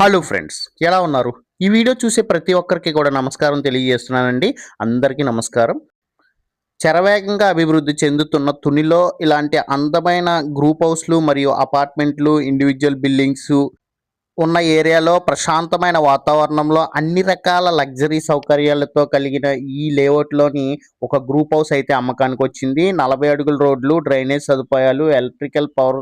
Hello friends ఎలా ఉన్నారు? ఈ వీడియో చూసే ప్రతి ఒక్కరికి కూడా నమస్కారం తెలియజేస్తున్నానండి. అందరికీ నమస్కారం. చరవేగంగా అభివృద్ధి చెందుతున్న తునిలో ఇలాంటి అందమైన గ్రూప్ హౌస్లు మరియు అపార్ట్మెంట్లు ఇండివిజువల్ బిల్డింగ్స్ ఉన్న ఏరియాలో ప్రశాంతమైన వాతావరణంలో అన్ని రకాల లగ్జరీ సౌకర్యాలతో కలిగిన ఈ లేఅవుట్లోని ఒక గ్రూప్ హౌస్ అయితే అమ్మకానికి వచ్చింది నలభై అడుగుల రోడ్లు డ్రైనేజ్ సదుపాయాలు ఎలక్ట్రికల్ పవర్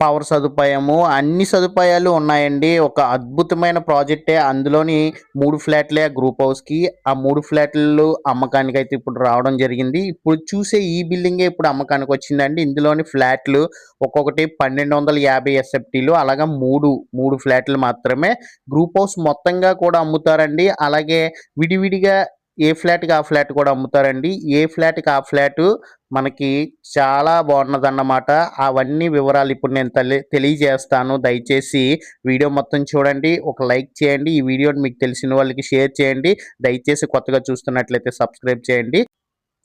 పవర్ సదుపాయము అన్ని సదుపాయాలు ఉన్నాయండి. ఒక అద్భుతమైన ప్రాజెక్టే. అందులోని మూడు ఫ్లాట్లే గ్రూప్ హౌస్కి. ఆ మూడు ఫ్లాట్లు అమ్మకానికి అయితే ఇప్పుడు రావడం జరిగింది. ఇప్పుడు చూసే ఈ బిల్డింగే ఇప్పుడు అమ్మకానికి వచ్చిందండి ఇందులోని ఫ్లాట్లు ఒక్కొక్కటి పన్నెండు వందల యాభై ఎస్ఎఫ్టీలు అలాగే మూడు మూడు ఫ్లాట్లు మాత్రమే. గ్రూప్ హౌస్ మొత్తంగా కూడా అమ్ముతారండి. అలాగే విడివిడిగా ఏ ఫ్లాట్కి ఆ ఫ్లాట్ కూడా అమ్ముతారండి. ఏ ఫ్లాట్కి ఆ ఫ్లాట్ మనకి చాలా బాగున్నదన్నమాట. అవన్నీ వివరాలు ఇప్పుడు నేను తెలియజేస్తాను. దయచేసి వీడియో మొత్తం చూడండి. ఒక లైక్ చేయండి. ఈ వీడియోని మీకు తెలిసిన వాళ్ళకి షేర్ చేయండి. దయచేసి కొత్తగా చూస్తున్నట్లయితే సబ్స్క్రైబ్ చేయండి.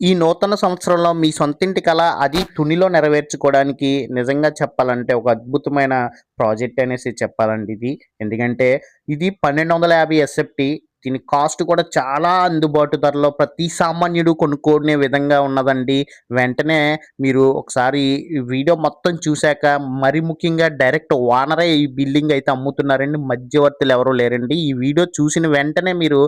ఈ నూతన సంవత్సరంలో మీ సొంతింటి కళ అది తునిలో నెరవేర్చుకోవడానికి నిజంగా చెప్పాలంటే ఒక అద్భుతమైన ప్రాజెక్ట్ అనేసి చెప్పాలండి ఇది. ఎందుకంటే ఇది పన్నెండు వందల యాభై ఎస్ఎఫ్టీ దీని కాస్ట్ కూడా చాలా అందుబాటు ధరలో ప్రతి సామాన్యుడు కొనుక్కునే విధంగా ఉన్నదండి. వెంటనే మీరు ఒకసారి ఈ వీడియో మొత్తం చూశాక మరి ముఖ్యంగా డైరెక్ట్ ఓనరే ఈ బిల్డింగ్ అయితే అమ్ముతున్నారండి. మధ్యవర్తులు ఎవరో లేరండి. ఈ వీడియో చూసిన వెంటనే మీరు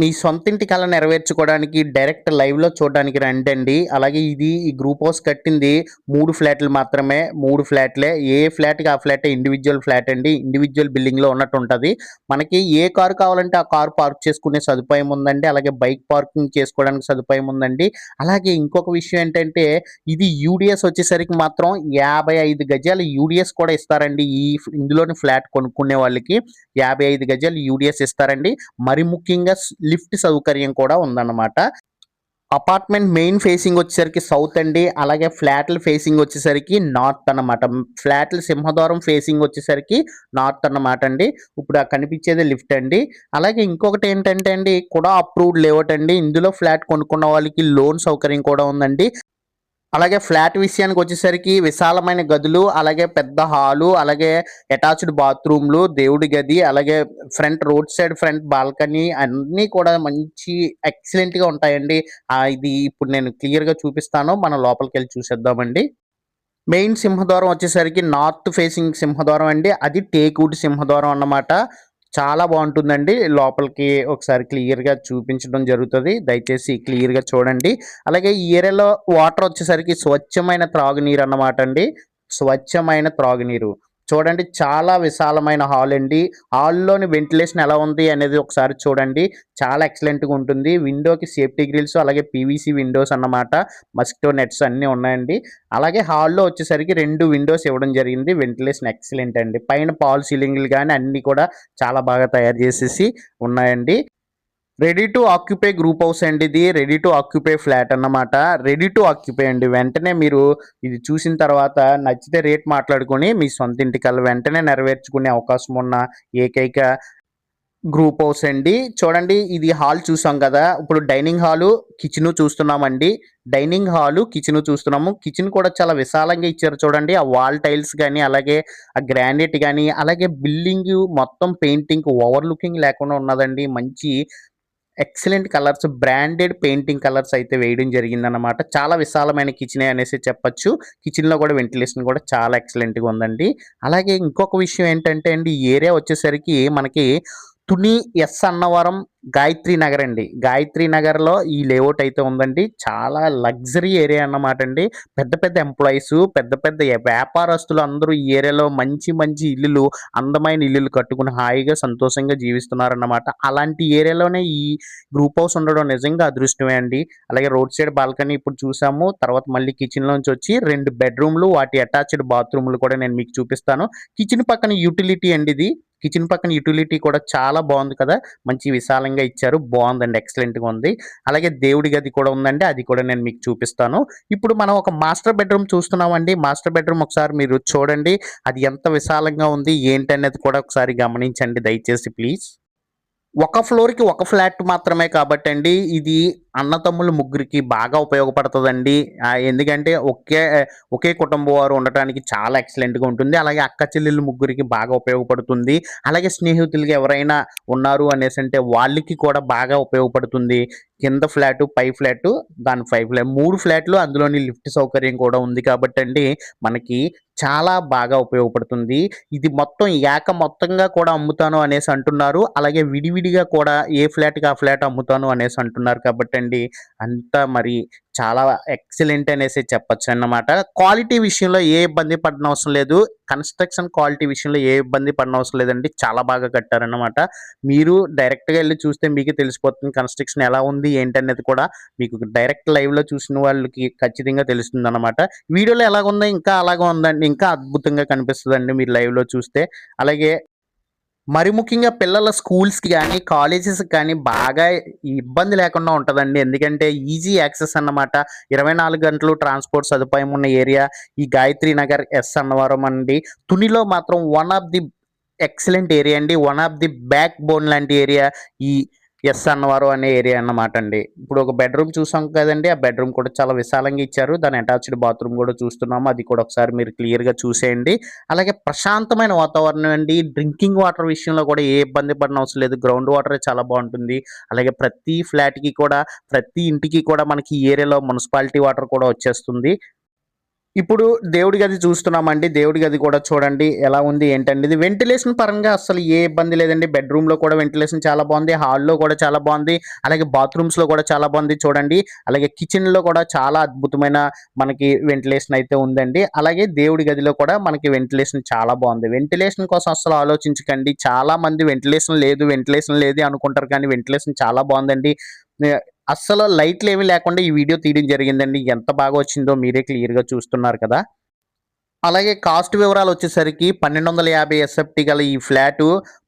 మీ సొంత సొంతింటి కళ నెరవేర్చుకోవడానికి డైరెక్ట్ లైవ్లో చూడడానికి రండి అలాగే ఇది ఈ గ్రూప్ హౌస్ కట్టింది మూడు ఫ్లాట్లు మాత్రమే. మూడు ఫ్లాట్లే. ఏ ఫ్లాట్కి ఆ ఫ్లాట్? ఇండివిజువల్ ఫ్లాట్ అండి. ఇండివిజువల్ బిల్డింగ్లో ఉన్నట్టు ఉంటుంది మనకి ఏ కారు కావాలంటే ఆ కారు పార్క్ చేసుకునే సదుపాయం ఉందండి. అలాగే బైక్ పార్కింగ్ చేసుకోవడానికి సదుపాయం ఉందండి. అలాగే ఇంకొక విషయం ఏంటంటే ఇది యూడిఎస్ వచ్చేసరికి మాత్రం యాభై ఐదు గజాలు యూడిఎస్ కూడా ఇస్తారండి. ఈ ఇందులోని ఫ్లాట్ కొనుక్కునే వాళ్ళకి యాభై ఐదు గజాలు యూడిఎస్ ఇస్తారండి. మరి ముఖ్యంగా లిఫ్ట్ సౌకర్యం కూడా ఉందన్నమాట. అపార్ట్మెంట్ మెయిన్ ఫేసింగ్ వచ్చేసరికి సౌత్ అండి. అలాగే ఫ్లాట్ల ఫేసింగ్ వచ్చేసరికి నార్త్ అన్నమాట. ఫ్లాట్ల సింహద్వారం ఫేసింగ్ వచ్చేసరికి నార్త్ అన్నమాట అండి. ఇప్పుడు ఆ కనిపించేది లిఫ్ట్ అండి. అలాగే ఇంకొకటి ఏంటంటే అండి కూడా అప్రూవ్డ్ లేఅవుట్ అండి. ఇందులో ఫ్లాట్ కొనుక్కున్న వాళ్ళకి లోన్ సౌకర్యం కూడా ఉందండి. అలాగే ఫ్లాట్ విషయానికి వచ్చేసరికి విశాలమైన గదులు అలాగే పెద్ద హాలు అలాగే అటాచ్డ్ బాత్రూమ్లు దేవుడి గది అలాగే front road side front balcony అన్నీ కూడా మంచి ఎక్సలెంట్గా ఉంటాయండి. ఇది ఇప్పుడు నేను క్లియర్గా చూపిస్తాను. మనం లోపలికి వెళ్ళి చూసేద్దామండి. మెయిన్ సింహద్వారం వచ్చేసరికి నార్త్ ఫేసింగ్ సింహద్వారం అండి. అది టేక్వుడ్ సింహద్వారం అన్నమాట. చాలా బాగుంటుందండి. లోపలికి ఒకసారి క్లియర్గా చూపించడం జరుగుతుంది. దయచేసి క్లియర్గా చూడండి. అలాగే ఈ ఏరియాలో వాటర్ వచ్చేసరికి స్వచ్ఛమైన త్రాగునీరు అన్నమాట అండి. స్వచ్ఛమైన త్రాగునీరు. చూడండి చాలా విశాలమైన హాల్ అండి. హాల్లోని వెంటిలేషన్ ఎలా ఉంది అనేది ఒకసారి చూడండి. చాలా ఎక్సలెంట్గా ఉంటుంది. విండోకి సేఫ్టీ గ్రిల్స్ అలాగే పీవీసీ విండోస్ అన్నమాట. మస్కిటో నెట్స్ అన్నీ ఉన్నాయండి. అలాగే హాల్లో వచ్చేసరికి రెండు విండోస్ ఇవ్వడం జరిగింది. వెంటిలేషన్ ఎక్సలెంట్ అండి. పైన పాల్ సీలింగ్లు కానీ అన్నీ కూడా చాలా బాగా తయారు చేసేసి ఉన్నాయండి. Ready to occupy group house అండి ఇది. రెడీ టు ఆక్యుపై ఫ్లాట్ అన్నమాట. రెడీ టు ఆక్యుపై అండి. వెంటనే మీరు ఇది చూసిన తర్వాత నచ్చితే రేట్ మాట్లాడుకొని మీ సొంత ఇంటికల్లా వెంటనే నెరవేర్చుకునే అవకాశం ఉన్న ఏకైక గ్రూప్ హౌస్ అండి. చూడండి ఇది హాల్ చూసాం కదా. ఇప్పుడు డైనింగ్ హాలు కిచెన్ చూస్తున్నామండి. డైనింగ్ హాలు కిచెన్ చూస్తున్నాము. కిచెన్ కూడా చాలా విశాలంగా ఇచ్చారు చూడండి. ఆ వాల్ టైల్స్ కానీ అలాగే ఆ గ్రానైట్ కానీ అలాగే బిల్డింగ్ మొత్తం పెయింటింగ్ ఓవర్ లుకింగ్ లేకుండా ఉన్నదండి. మంచి excellent colours branded painting colours అయితే వేయడం జరిగిందన్నమాట. చాలా విశాలమైన కిచెనే అనేసి చెప్పొచ్చు. కిచెన్లో కూడా వెంటిలేషన్ కూడా చాలా ఎక్సలెంట్గా ఉందండి. అలాగే ఇంకొక విషయం ఏంటంటే అండి ఈ ఏరియా వచ్చేసరికి మనకి తుని ఎస్ అన్నవరం గాయత్రి నగర్ అండి. గాయత్రి నగర్లో ఈ లేఅవుట్ అయితే ఉందండి. చాలా లగ్జరీ ఏరియా అన్నమాట అండి. పెద్ద పెద్ద ఎంప్లాయీస్ పెద్ద పెద్ద వ్యాపారస్తులు అందరూ ఈ ఏరియాలో మంచి మంచి ఇల్లులు అందమైన ఇల్లులు కట్టుకుని హాయిగా సంతోషంగా జీవిస్తున్నారన్నమాట. అలాంటి ఏరియాలోనే ఈ గ్రూప్ హౌస్ ఉండడం నిజంగా అదృష్టమే అండి. అలాగే రోడ్ సైడ్ బాల్కనీ ఇప్పుడు చూసాము. తర్వాత మళ్ళీ కిచెన్లోంచి వచ్చి రెండు బెడ్రూమ్లు వాటి అటాచ్డ్ బాత్రూమ్లు కూడా నేను మీకు చూపిస్తాను. కిచెన్ పక్కన యూటిలిటీ అండి ఇది. కిచెన్ పక్కన యూటిలిటీ కూడా చాలా బాగుంది కదా. మంచి విశాలంగా ఇచ్చారు. బాగుందండి. ఎక్సలెంట్గా ఉంది. అలాగే దేవుడి గది కూడా ఉందండి. అది కూడా నేను మీకు చూపిస్తాను. ఇప్పుడు మనం ఒక మాస్టర్ బెడ్రూమ్ చూస్తున్నామండి. మాస్టర్ బెడ్రూమ్ ఒకసారి మీరు చూడండి. అది ఎంత విశాలంగా ఉంది? ఏంటి అనేది కూడా ఒకసారి గమనించండి. దయచేసి ప్లీజ్. ఒక ఫ్లోర్కి ఒక ఫ్లాట్ మాత్రమే కాబట్టి అండి ఇది అన్నతమ్ములు ముగ్గురికి బాగా ఉపయోగపడుతుందండి. ఎందుకంటే ఒకే ఒకే కుటుంబం వారు ఉండటానికి చాలా ఎక్సలెంట్గా ఉంటుంది. అలాగే అక్క చెల్లెళ్ళు ముగ్గురికి బాగా ఉపయోగపడుతుంది. అలాగే స్నేహితులకి ఎవరైనా ఉన్నారు అనేసి అంటే వాళ్ళకి కూడా బాగా ఉపయోగపడుతుంది. కింద ఫ్లాట్ పై ఫ్లాట్ దాని పై ఫ్లాట్ మూడు ఫ్లాట్లు అందులోని లిఫ్ట్ సౌకర్యం కూడా ఉంది కాబట్టి అండి మనకి చాలా బాగా ఉపయోగపడుతుంది. ఇది మొత్తం ఏక మొత్తంగా కూడా అమ్ముతాను అనేసి అంటున్నారు. అలాగే విడివిడిగా కూడా ఏ ఫ్లాట్కి ఆ ఫ్లాట్ అమ్ముతాను అనేసి అంటున్నారు కాబట్టి అండి. అంతా మరి చాలా ఎక్సలెంట్ అనేసి చెప్పచ్చు అన్నమాట. క్వాలిటీ విషయంలో ఏ ఇబ్బంది పడిన అవసరం లేదు. కన్స్ట్రక్షన్ క్వాలిటీ విషయంలో ఏ ఇబ్బంది పడిన అవసరం లేదండి. చాలా బాగా కట్టారన్నమాట మీరు డైరెక్ట్గా వెళ్ళి చూస్తే మీకు తెలిసిపోతుంది కన్స్ట్రక్షన్ ఎలా ఉంది ఏంటనేది కూడా మీకు డైరెక్ట్ లైవ్లో చూసిన వాళ్ళకి ఖచ్చితంగా తెలుస్తుంది అనమాట వీడియోలో ఎలాగుందో ఇంకా అలాగే ఉందండి. ఇంకా అద్భుతంగా కనిపిస్తుందండి మీరు లైవ్లో చూస్తే. అలాగే మరి ముఖ్యంగా పిల్లల స్కూల్స్కి కానీ కాలేజెస్కి కానీ బాగా ఇబ్బంది లేకుండా ఉంటుందండి. ఎందుకంటే ఈజీ యాక్సెస్ అన్నమాట. ఇరవై నాలుగు గంటలు ట్రాన్స్పోర్ట్ సదుపాయం ఉన్న ఏరియా ఈ గాయత్రి నగర్ ఎస్ అన్నవరం అండి. తునిలో మాత్రం one of the excellent area అండి. One of the backbone లాంటి ఏరియా ఈ ఎస్ అన్నవారు అనే ఏరియా అన్నమాట అండి ఇప్పుడు ఒక బెడ్రూమ్ చూసాం కదండి ఆ బెడ్రూమ్ కూడా చాలా విశాలంగా ఇచ్చారు. దాని అటాచ్డ్ బాత్రూమ్ కూడా చూస్తున్నాము. అది కూడా ఒకసారి మీరు క్లియర్గా చూసేయండి. అలాగే ప్రశాంతమైన వాతావరణం అండి. డ్రింకింగ్ వాటర్ విషయంలో కూడా ఏ ఇబ్బంది పడిన అవసరం లేదు. గ్రౌండ్ వాటర్ చాలా బాగుంటుంది. అలాగే ప్రతి ఫ్లాట్కి కూడా ప్రతి ఇంటికి కూడా మనకి ఈ ఏరియాలో మున్సిపాలిటీ వాటర్ కూడా వచ్చేస్తుంది. ఇప్పుడు దేవుడి గది చూస్తున్నామండి. దేవుడి గది కూడా చూడండి. ఎలా ఉంది ఏంటండి? ఇది వెంటిలేషన్ పరంగా అసలు ఏ ఇబ్బంది లేదండి. బెడ్రూమ్లో కూడా వెంటిలేషన్ చాలా బాగుంది. హాల్లో కూడా చాలా బాగుంది. అలాగే బాత్రూమ్స్లో కూడా చాలా బాగుంది చూడండి. అలాగే కిచెన్లో కూడా చాలా అద్భుతమైన మనకి వెంటిలేషన్ అయితే ఉందండి. అలాగే దేవుడి గదిలో కూడా మనకి వెంటిలేషన్ చాలా బాగుంది. వెంటిలేషన్ కోసం అసలు ఆలోచించకండి. చాలా మంది వెంటిలేషన్ లేదు వెంటిలేషన్ లేదు అనుకుంటారు కానీ వెంటిలేషన్ చాలా బాగుందండి. అస్సలు లైట్లు ఏమీ లేకుండా ఈ వీడియో తీయడం జరిగిందండి. ఎంత బాగా వచ్చిందో మీరే క్లియర్గా చూస్తున్నారు కదా. అలాగే కాస్ట్ వివరాలు వచ్చేసరికి పన్నెండు వందల యాభై ఎస్ఎఫ్టీ గల ఈ ఫ్లాట్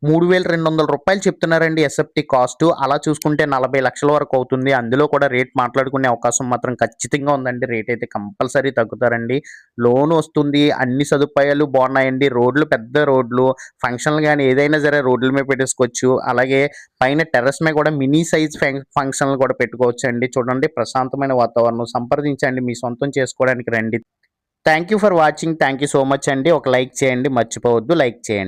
మూడు వేల రెండు వందల రూపాయలు చెప్తున్నారండి ఎస్ఎఫ్టీ కాస్ట్. అలా చూసుకుంటే నలభై లక్షల వరకు అవుతుంది. అందులో కూడా రేట్ మాట్లాడుకునే అవకాశం మాత్రం ఖచ్చితంగా ఉందండి. రేట్ అయితే కంపల్సరీ తగ్గుతారండి. లోన్ వస్తుంది. అన్ని సదుపాయాలు బాగున్నాయండి. రోడ్లు పెద్ద రోడ్లు. ఫంక్షన్లు కానీ ఏదైనా సరే రోడ్ల మీద పెట్టేసుకోవచ్చు. అలాగే పైన టెర్రస్ మీద కూడా మినీ సైజ్ ఫంక్షన్లు కూడా పెట్టుకోవచ్చు అండి చూడండి ప్రశాంతమైన వాతావరణం. సంప్రదించండి. మీ సొంతం చేసుకోవడానికి రండి. Thank you for watching thank you so much అండి. ఒక లైక్ చేయండి. మర్చిపోవద్దు. లైక్ చేయండి.